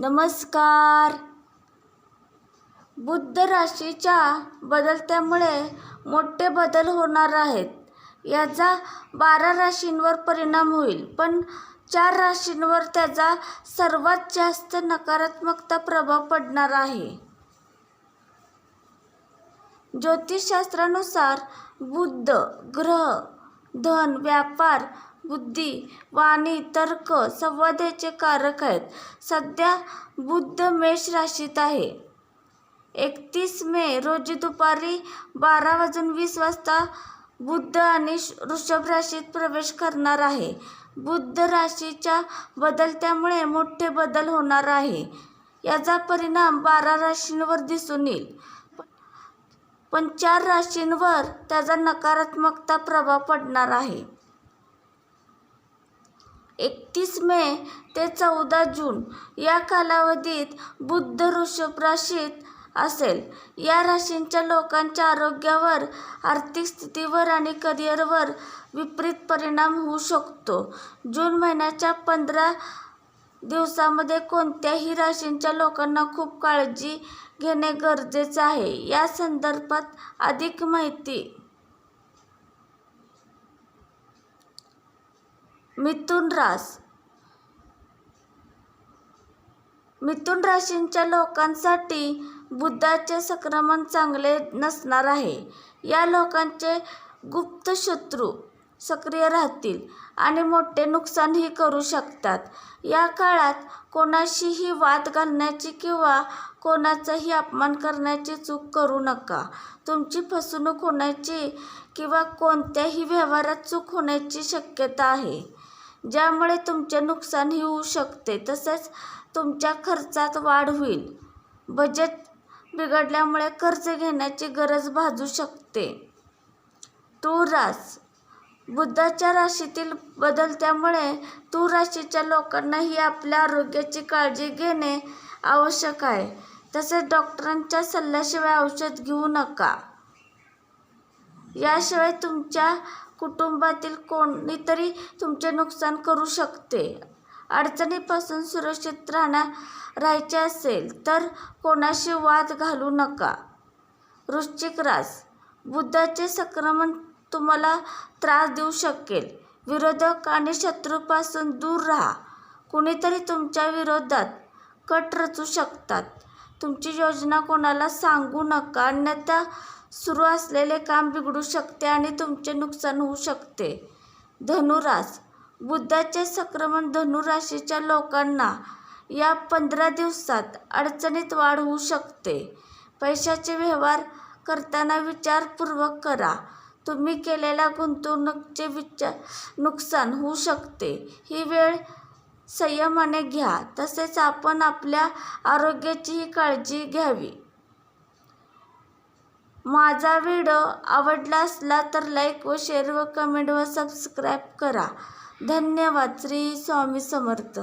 नमस्कार. बुद्ध राशीच्या बदलत्यामुळे मोठे बदल होणार आहेत. याचा बारा राशींवर परिणाम होईल पण चार राशींवर त्याचा सर्वात जास्त नकारात्मकता प्रभाव पडणार आहे. ज्योतिषशास्त्रानुसार बुद्ध ग्रह धन व्यापार बुद्धी वाणी तर्क संवादाचे कारक आहेत. सध्या बुद्ध मेष राशीत आहे. एकतीस मे रोजी दुपारी बारा वाजून वीस वाजता बुद्ध आणि वृषभ राशीत प्रवेश करणार आहे. बुद्ध राशीच्या बदलत्यामुळे मोठे बदल होणार आहे. याचा परिणाम बारा राशींवर दिसून येईल. पण चार राशींवर त्याचा नकारात्मकता प्रभाव पडणार आहे. एकतीस मे ते चौदा जून या कालावधीत बुद्ध वृषभ राशीत असेल. या राशींच्या लोकांच्या आरोग्यावर आर्थिक स्थितीवर आणि करिअरवर विपरीत परिणाम होऊ शकतो. जून महिन्याच्या पंधरा दिवसामध्ये कोणत्याही राशींच्या लोकांना खूप काळजी घेणे गरजेचे आहे. या संदर्भात अधिक माहिती मिथुन रास मिथुन राशींच्या लोकांसाठी बुद्धाचे संक्रमण चांगले नसणार आहे. या लोकांचे गुप्त शत्रू सक्रिय राहतील आणि मोठे नुकसानही करू शकतात. या काळात कोणाशीही वाद घालण्याची किंवा कोणाचाही अपमान करण्याची चूक करू नका. तुमची फसवणूक होण्याची किंवा कोणत्याही व्यवहारात चूक होण्याची शक्यता आहे. ज्यामुळे तुमचे नुकसानही होऊ शकते तसेच तुमच्या खर्चात वाढ होईल. बजेट बिघडल्यामुळे कर्ज घेण्याची गरज भाजू शकते. तूळ रास बुधाच्या राशीतील बदलत्यामुळे तूळ राशीच्या लोकांनाही आपल्या आरोग्याची काळजी घेणे आवश्यक आहे. तसेच डॉक्टरांच्या सल्ल्याशिवाय औषध घेऊ नका. याशिवाय तुमच्या कुटुंबातील कोणीतरी तुमचे नुकसान करू शकते. अडचणीपासून सुरक्षित राहण्या राहायचे असेल तर कोणाशी वाद घालू नका. वृश्चिक रास. बुद्धाचे संक्रमण तुम्हाला त्रास देऊ शकेल. विरोधक आणि शत्रूपासून दूर राहा. कुणीतरी तुमच्या विरोधात कट रचू शकतात. तुमची योजना कोणाला सांगू नका. अन्यथा सुरू असलेले काम बिघडू शकते आणि तुमचे नुकसान होऊ शकते. धनुरास. बुद्धाचे संक्रमण धनुराशीच्या लोकांना या पंधरा दिवसात अडचणीत वाढ होऊ शकते. पैशाचे व्यवहार करताना विचारपूर्वक करा. तुम्ही केलेल्या गुंतवणुकीचे विचार नुकसान होऊ शकते. ही वेळ संयमाने घ्या. तसेच आपण आपल्या आरोग्याचीही काळजी घ्यावी. माझा व्हिडिओ आवडला असला तर लाईक व शेअर व कमेंट व सबस्क्राईब करा. धन्यवाद. श्री स्वामी समर्थ.